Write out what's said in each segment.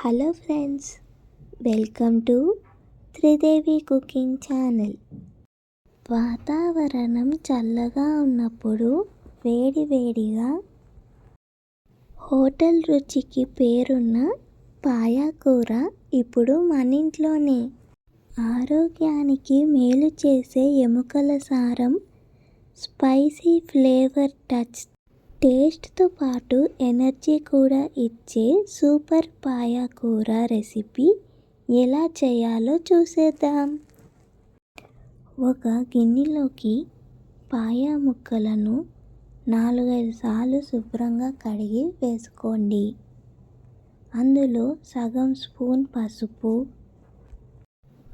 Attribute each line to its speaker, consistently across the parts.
Speaker 1: Hello friends welcome to Tridevi cooking channel. వాతావరణం చల్లగా ఉన్నప్పుడు వేడి వేడిగా హోటల్ రుచికి పేరున్న పాయాకూర ఇప్పుడు మన ఇంట్లోనే. ఆరోగ్యానికి మేలు చేసే ఎముకల సారం స్పైసీ ఫ్లేవర్ టచ్ టేస్ట్తో పాటు ఎనర్జీ కూడా ఇచ్చే సూపర్ పాయా కూర రెసిపీ ఎలా చేయాలో చూసేద్దాం. ఒక గిన్నెలోకి పాయా ముక్కలను నాలుగైదు సార్లు శుభ్రంగా కడిగి వేసుకోండి. అందులో సగం స్పూన్ పసుపు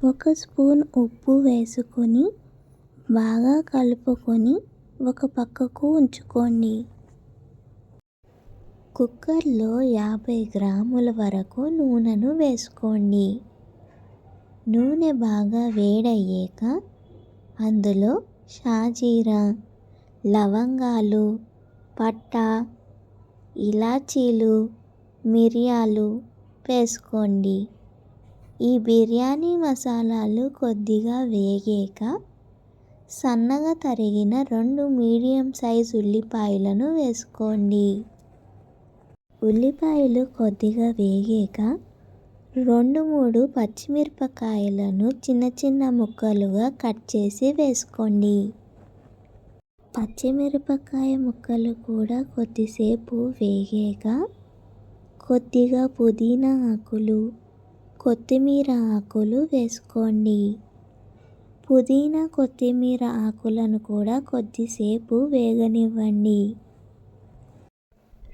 Speaker 1: ఒక స్పూన్ ఉప్పు వేసుకొని బాగా కలుపుకొని ఒక పక్కకు ఉంచుకోండి. కుక్కర్లో యాభై గ్రాముల వరకు నూనెను వేసుకోండి. నూనె బాగా వేడయ్యాక అందులో షాజీరా లవంగాలు పట్ట ఇలాచీలు మిరియాలు వేసుకోండి. ఈ బిర్యానీ మసాలాలు కొద్దిగా వేగాక సన్నగా తరిగిన రెండు మీడియం సైజ్ ఉల్లిపాయలను వేసుకోండి. ఉల్లిపాయలు కొద్దిగా వేగాక రెండు మూడు పచ్చిమిరపకాయలను చిన్న చిన్న ముక్కలుగా కట్ చేసి వేసుకోండి. పచ్చిమిరపకాయ ముక్కలు కూడా కొద్దిసేపు వేగాక కొద్దిగా పుదీనా ఆకులు కొత్తిమీర ఆకులు వేసుకోండి. పుదీనా కొత్తిమీర ఆకులను కూడా కొద్దిసేపు వేగనివ్వండి.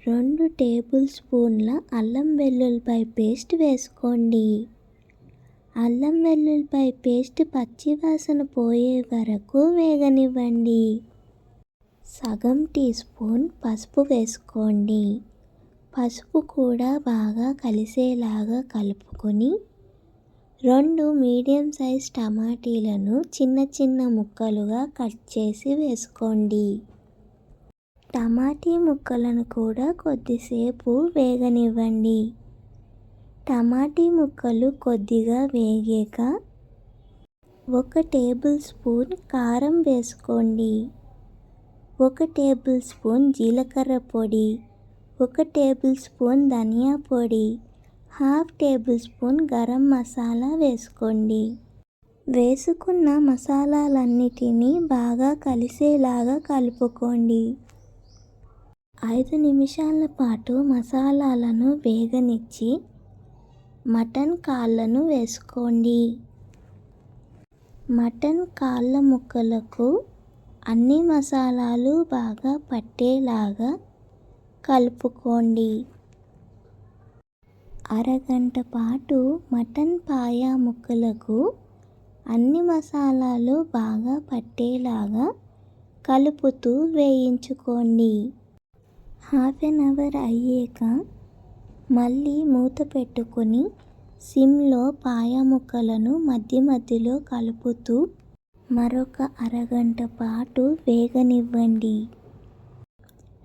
Speaker 1: రెండు టేబుల్ స్పూన్ల అల్లం వెల్లుల్లిపాయ పేస్ట్ వేసుకోండి. అల్లం వెల్లుల్లిపాయ పేస్ట్ పచ్చివాసన పోయే వరకు వేగనివ్వండి. సగం టీ స్పూన్ పసుపు వేసుకోండి. పసుపు కూడా బాగా కలిసేలాగా కలుపుకొని రెండు మీడియం సైజ్ టమాటీలను చిన్న చిన్న ముక్కలుగా కట్ చేసి వేసుకోండి. టమాటీ ముక్కలను కూడా కొద్దిసేపు వేగనివ్వండి. టమాటీ ముక్కలు కొద్దిగా వేగాక ఒక టేబుల్ స్పూన్ కారం వేసుకోండి. ఒక టేబుల్ స్పూన్ జీలకర్ర పొడి ఒక టేబుల్ స్పూన్ ధనియా పొడి half tablespoon garam masala వేసుకోండి. వేసుకున్న మసాలాలన్నిటినీ బాగా కలిసేలాగా కలుపుకోండి. ఐదు నిమిషాల పాటు మసాలాలను వేగనిచ్చి మటన్ కాళ్ళను వేసుకోండి. మటన్ కాళ్ళ ముక్కలకు అన్ని మసాలాలు బాగా పట్టేలాగా కలుపుకోండి. అరగంట పాటు మటన్ పాయ ముక్కలకు అన్ని మసాలాలు బాగా పట్టేలాగా కలుపుతూ వేయించుకోండి. హాఫ్ ఎన్ అవర్ అయ్యాక మళ్ళీ మూత పెట్టుకొని సిమ్లో పాయ ముక్కలను మధ్య మధ్యలో కలుపుతూ మరొక అరగంట పాటు వేగనివ్వండి.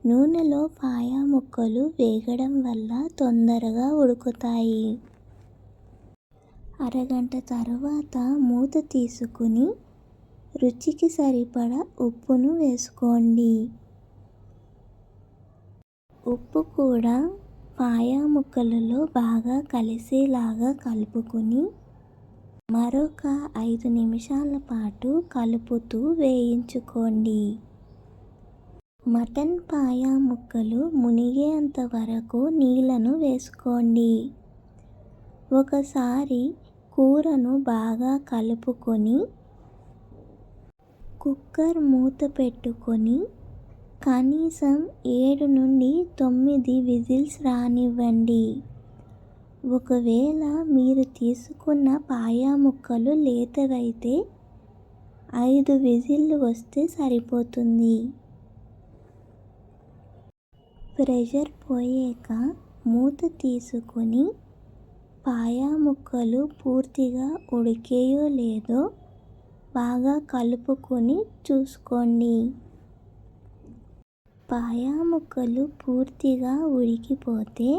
Speaker 1: నూనెలో పాయ ముక్కలు వేగడం వల్ల తొందరగా ఉడుకుతాయి. అరగంట తర్వాత మూత తీసుకుని రుచికి సరిపడా ఉప్పును వేసుకోండి. ఉప్పు కూడా పాయా ముక్కలలో బాగా కలిసేలాగా కలుపుకొని మరొక ఐదు నిమిషాల పాటు కలుపుతూ వేయించుకోండి. మటన్ పాయా ముక్కలు మునిగేంత వరకు నీళ్ళను వేసుకోండి. ఒకసారి కూరను బాగా కలుపుకొని కుక్కర్ మూత పెట్టుకొని కనీసం ఏడు నుండి తొమ్మిది విజిల్స్ రానివ్వండి. ఒకవేళ మీరు తీసుకున్న పాయా ముక్కలు లేతవైతే ఐదు విజిల్లు వస్తే సరిపోతుంది. ప్రెషర్ పోయాక మూత తీసుకొని పాయా ముక్కలు పూర్తిగా ఉడికేయో లేదో బాగా కలుపుకొని చూసుకోండి. పాయా ముక్కలు పూర్తిగా ఉడికిపోతే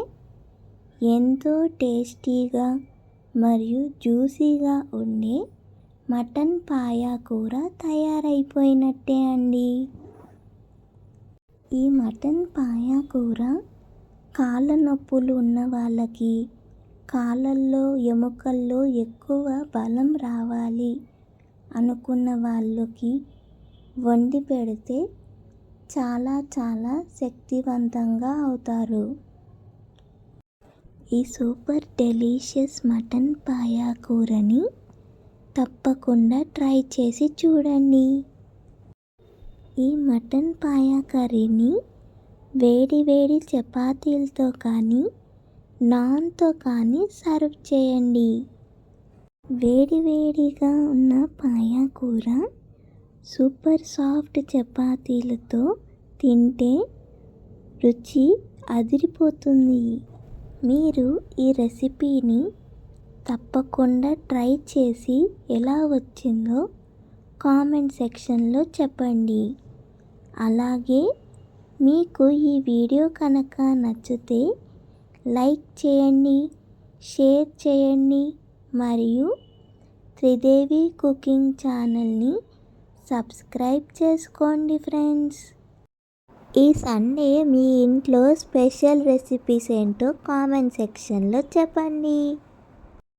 Speaker 1: ఎంతో టేస్టీగా మరియు జ్యూసీగా ఉండే మటన్ పాయా కూర తయారైపోయినట్టే అండి. ఈ మటన్ పాయా కూర కాళ్ళ నొప్పులు ఉన్న వాళ్ళకి కాళ్ళల్లో ఎముకల్లో ఎక్కువ బలం రావాలి అనుకున్న వాళ్ళకి వండి పెడితే చాలా చాలా శక్తివంతంగా అవుతారు. ఈ సూపర్ డెలీషియస్ మటన్ పాయా కూరని తప్పకుండా ట్రై చేసి చూడండి. ఈ మటన్ పాయా కర్రీని వేడి వేడి చపాతీలతో కానీ నాన్తో కానీ సర్వ్ చేయండి. వేడి వేడిగా ఉన్న పాయా కూర సూపర్ సాఫ్ట్ చపాతీలతో తింటే రుచి అదిరిపోతుంది. మీరు ఈ రెసిపీని తప్పకుండా ట్రై చేసి ఎలా వచ్చిందో కామెంట్ సెక్షన్లో చెప్పండి. అలాగే మీకు ఈ వీడియో కనుక నచ్చితే లైక్ చేయండి షేర్ చేయండి మరియు త్రిదేవి కుకింగ్ ఛానల్ని సబ్స్క్రైబ్ చేసుకోండి ఫ్రెండ్స్. ఈ సండే మీ ఇంట్లో స్పెషల్ రెసిపీస్ ఏంటో కామెంట్ సెక్షన్లో చెప్పండి.